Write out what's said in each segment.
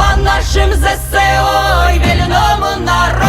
Banna szym ze seoj, wielnomą na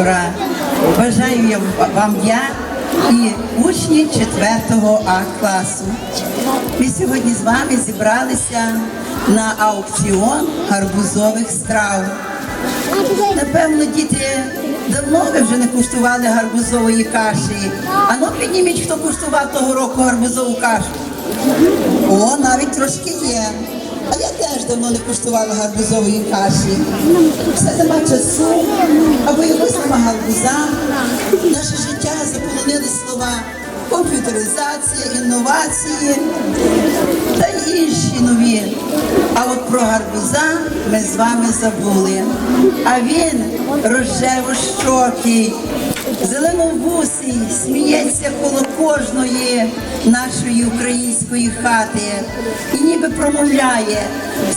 вечора. Бажаю вам я і учні 4 А класу. Ми сьогодні з вами зібралися на аукціон гарбузових страв. Напевно, діти давно ви вже не куштували гарбузової каші. А ну підніміть, хто куштував того року гарбузову кашу. О, навіть трошки є. Давно не куштувала гарбузової каші. Все нема часу, або якось нема гарбуза. Наше життя заполонили слова комп'ютеризація, інновації та інші нові. А от про гарбуза ми з вами забули. А він рожево-щокий, зеленовусий, сміється коло кожної нашої української хати і ніби промовляє: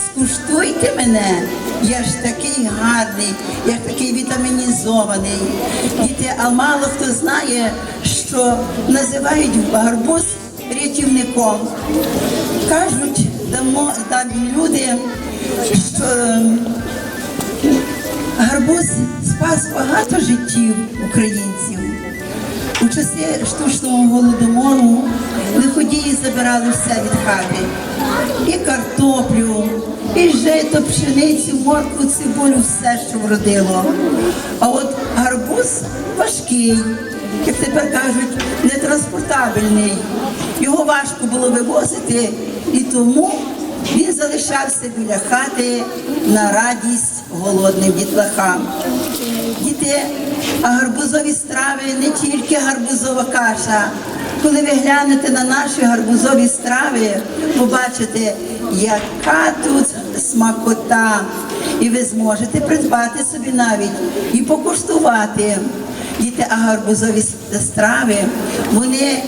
скуштуйте мене, я ж такий гарний, я ж такий вітамінізований. Діти, а мало хто знає, що називають гарбуз рятівником. Кажуть давно давні люди, що гарбуз спас багато життів українців. У часи штучного голодомору лиходії забирали все від хати. І картоплю, і жито, пшеницю, моркву, цибулю, все, що вродило. А от гарбуз важкий, як тепер кажуть, нетранспортабельний. Його важко було вивозити, і тому він залишався біля хати на радість голодним дітлахам. Діти, а гарбузові страви не тільки гарбузова каша. Коли ви глянете на наші гарбузові страви, побачите, яка тут смакота. І ви зможете придбати собі навіть і покуштувати. Діти, а гарбузові страви, вони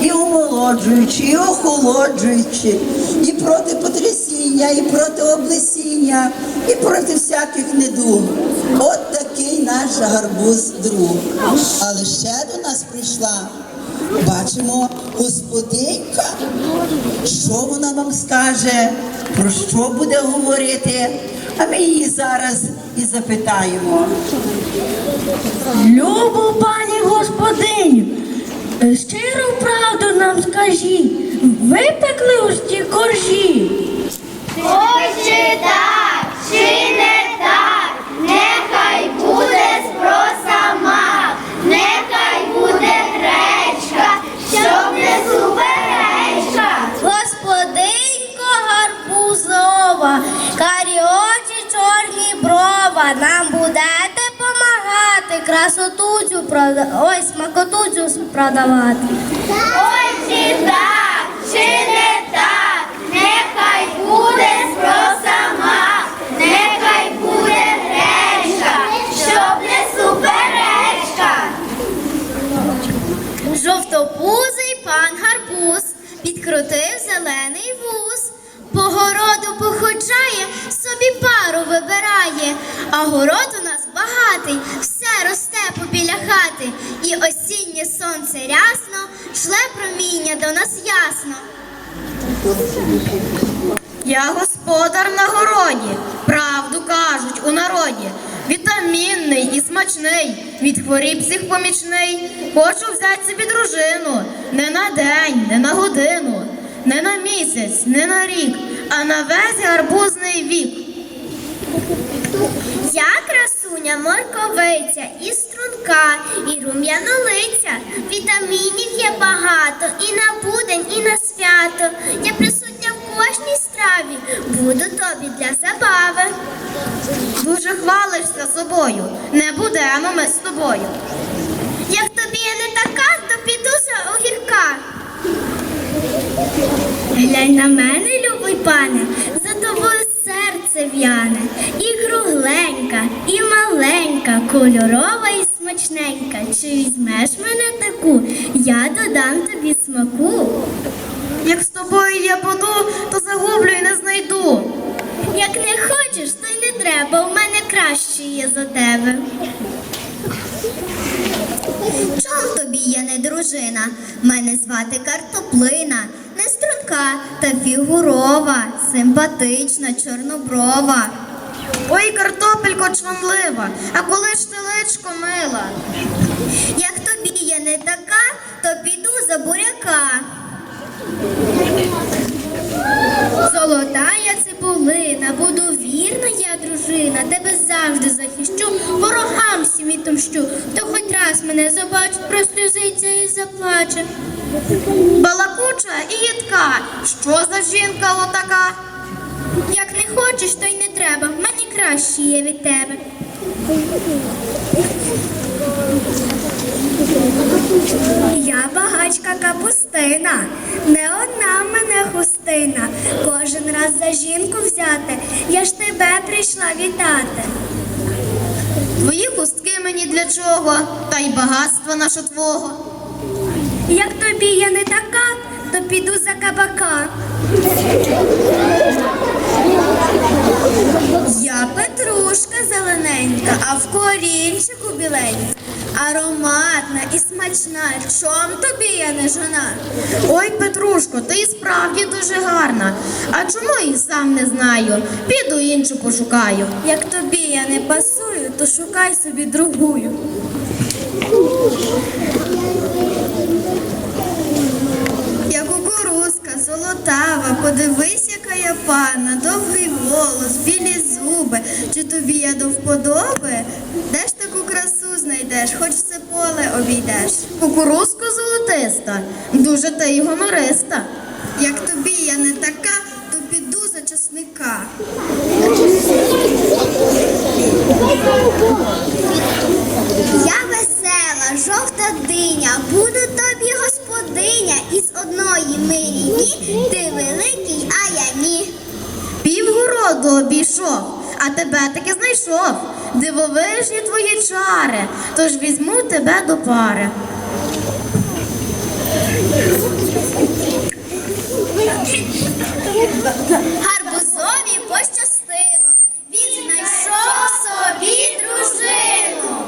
і омолоджуючі, і охолоджуючі, і проти потрясіння, і проти облесіння, і проти всяких недуг. От такий наш гарбуз друг. Але ще до нас прийшла. Бачимо господинка. Що вона вам скаже, про що буде говорити? А ми її зараз і запитаємо. Любу пані господиню, щиру правду нам скажіть, випекли ось ті коржі. Ой, чи так, чи не гарбузова, карі очі, чорні брова, нам будете помагати, красоту цю прода... ой, смакоту цю продавати. Ой, чи так, чи не так, нехай буде спроса мак, нехай буде гречка, щоб не суперечка. Жовтопузий пан гарбуз підкрутив зелений вуз. По городу походжає, собі пару вибирає, а город у нас багатий, все росте побіля хати, і осіннє сонце рясно, шле проміння до нас ясно. Я господар на городі, правду кажуть у народі. Вітамінний і смачний, від хворіб всіх помічний. Хочу взяти собі дружину не на день, не на годину, не на місяць, не на рік, а на весь гарбузний вік. Я красуня морковиця і струнка, і рум'янолиця. Вітамінів є багато і на будень, і на свято. Я присутня в кожній страві, буду тобі для забави. Дуже хвалишся собою, не будемо ми з тобою. Як тобі я не така, то піду за огірка. Глянь на мене, пане, за тобою серце в'яне, і кругленька, і маленька, кольорова і смачненька. Чи візьмеш мене таку, я додам тобі смаку. Як з тобою я буду, то загублю і не знайду. Як не хочеш, то й не треба, у мене краще є за тебе. Чом тобі я не дружина? Мене звати картоплина, не та фігурова, симпатична, чорноброва. Ой, картопелько чванлива, а коли ж ти мила? Як тобі я не така, то піду за буряка. Золота я цибулина, буду вірна я дружина, тебе завжди захищу, ворогам всім відомщу. Хто хоч раз мене побачить, прослюзиться і заплаче. Балакуча і їдка. Що за жінка отака? Як не хочеш, то й не треба. Мені краще є від тебе. Я багачка капустина, не одна мене хустина. Кожен раз за жінку взяти, я ж тебе прийшла вітати. Твої хустки мені для чого? Та й багатства наше твого. Як тобі я не така, то піду за кабака. Я петрушка зелененька, а в корінчику біленька. Ароматна і смачна. Чом тобі я не жона? Ой, Петрушко, ти і справді дуже гарна. А чому і сам не знаю? Піду іншу пошукаю. Як тобі я не пасую, то шукай собі другую. Золотава, подивись, яка я пана, довгий волос, білі зуби. Чи тобі я до вподоби? Де ж таку красу знайдеш, хоч все поле обійдеш. Кукурузка золотиста, дуже ти й гумориста. Як тобі я не така, то піду за часника. Я весела, жовта диня, буду тобі господиня, із одної милі ти великий, а я ні. Півгороду обійшов, а тебе таки знайшов. Дивовижні твої чари, тож візьму тебе до пари. Гарбузові пощастило. Він знайшов собі дружину.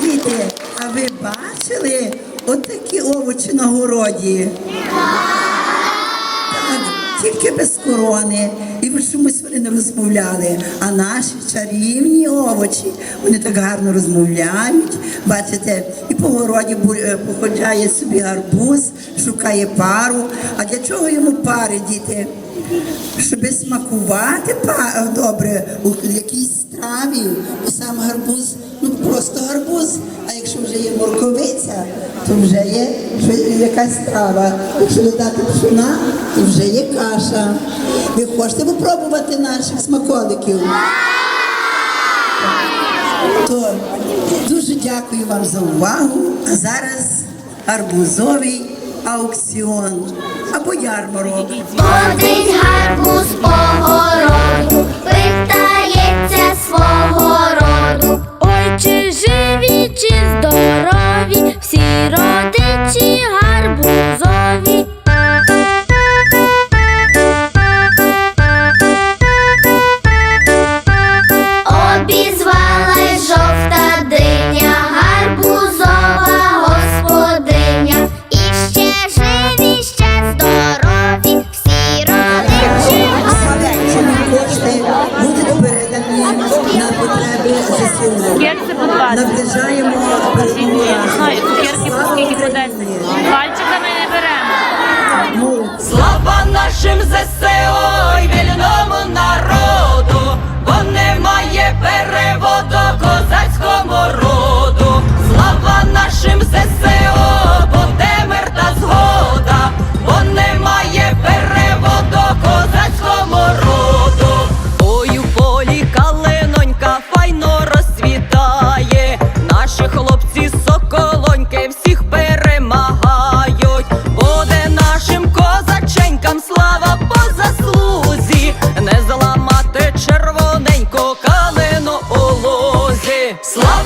Діти, а ви бачили отакі овочі на? Так, тільки без корони. І ви чомусь вони не розмовляли. А наші чарівні овочі, вони так гарно розмовляють. Бачите, і по городі е, походжає собі гарбуз, шукає пару. А для чого йому пари, діти? Щоб смакувати добре у якійсь страві. І сам гарбуз, ну просто гарбуз якщо вже є морковиця, то вже є якась трава. Якщо додати пшона, то вже є каша. Ви хочете попробувати наших смаколиків? То дуже дякую вам за увагу. А зараз арбузовий аукціон або ярмарок. Ходить гарбуз по городу, питається свого роду. Ой, чи живі?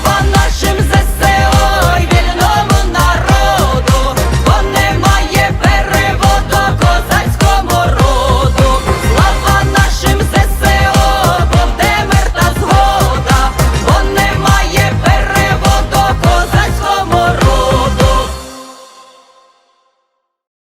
Baba